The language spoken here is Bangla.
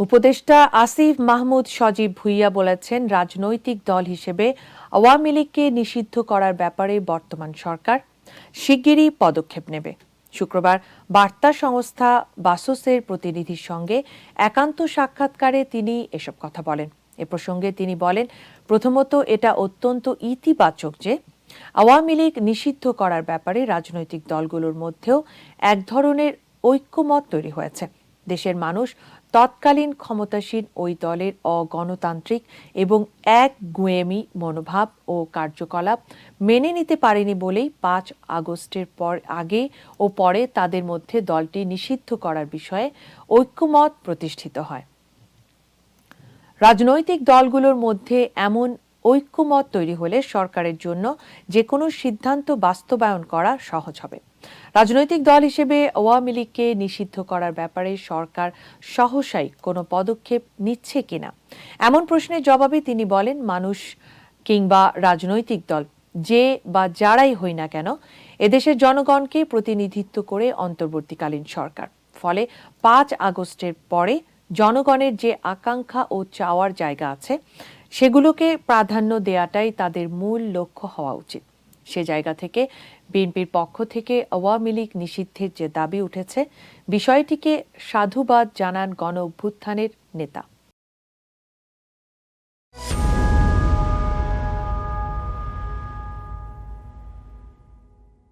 উপদেষ্টা আসিফ মাহমুদ সজীব ভুইয়া বলেছেন, রাজনৈতিক দল হিসেবে আওয়ামী লীগকে নিষিদ্ধ করার ব্যাপারে বর্তমান সরকার শিগগিরই পদক্ষেপ নেবে। শুক্রবার বার্তা সংস্থা বাসোসের প্রতিনিধির সঙ্গে একান্ত সাক্ষাৎকারে তিনি এসব কথা বলেন। এ প্রসঙ্গে তিনি বলেন, প্রথমত এটা অত্যন্ত ইতিবাচক যে আওয়ামী লীগ নিষিদ্ধ করার ব্যাপারে রাজনৈতিক দলগুলোর মধ্যেও এক ধরনের ঐক্যমত তৈরি হয়েছে। দেশের মানুষ তৎকালীন ক্ষমতাসীন ওই দলের অগণতান্ত্রিক এবং এক গুয়েমি মনোভাব ও কার্যকলাপ মেনে নিতে পারেনি বলেই পাঁচ আগস্টের পর আগে ও পরে তাদের মধ্যে দলটি নিষিদ্ধ করার বিষয়ে ঐক্যমত প্রতিষ্ঠিত হয়। রাজনৈতিক দলগুলোর মধ্যে এমন ঐক্যমত তৈরি হলে সরকারের জন্য যে কোনো সিদ্ধান্ত বাস্তবায়ন করা সহজ হবে। রাজনৈতিক দল হিসেবে আওয়ামী লীগকে নিষিদ্ধ করার ব্যাপারে সরকার সহসাই কোনো পদক্ষেপ নিচ্ছে কিনা? এমন প্রশ্নের জবাবে তিনি বলেন, মানুষ কিংবা রাজনৈতিক দল, যে বা যারাই হই না কেন, এদেশের জনগণকে প্রতিনিধিত্ব করে অন্তর্বর্তীকালীন সরকার। ফলে পাঁচ আগস্টের পরে জনগণের যে আকাঙ্ক্ষা ও চাওয়ার জায়গা আছে, সেগুলোকে প্রাধান্য দেয়াটাই তাদের মূল লক্ষ্য হওয়া উচিত। সে জায়গা থেকে বিএনপির পক্ষ থেকে আওয়ামী লীগ নিষিদ্ধের যে দাবি উঠেছে, বিষয়টিকে সাধুবাদ জানান গণ অভ্যুত্থানের নেতা।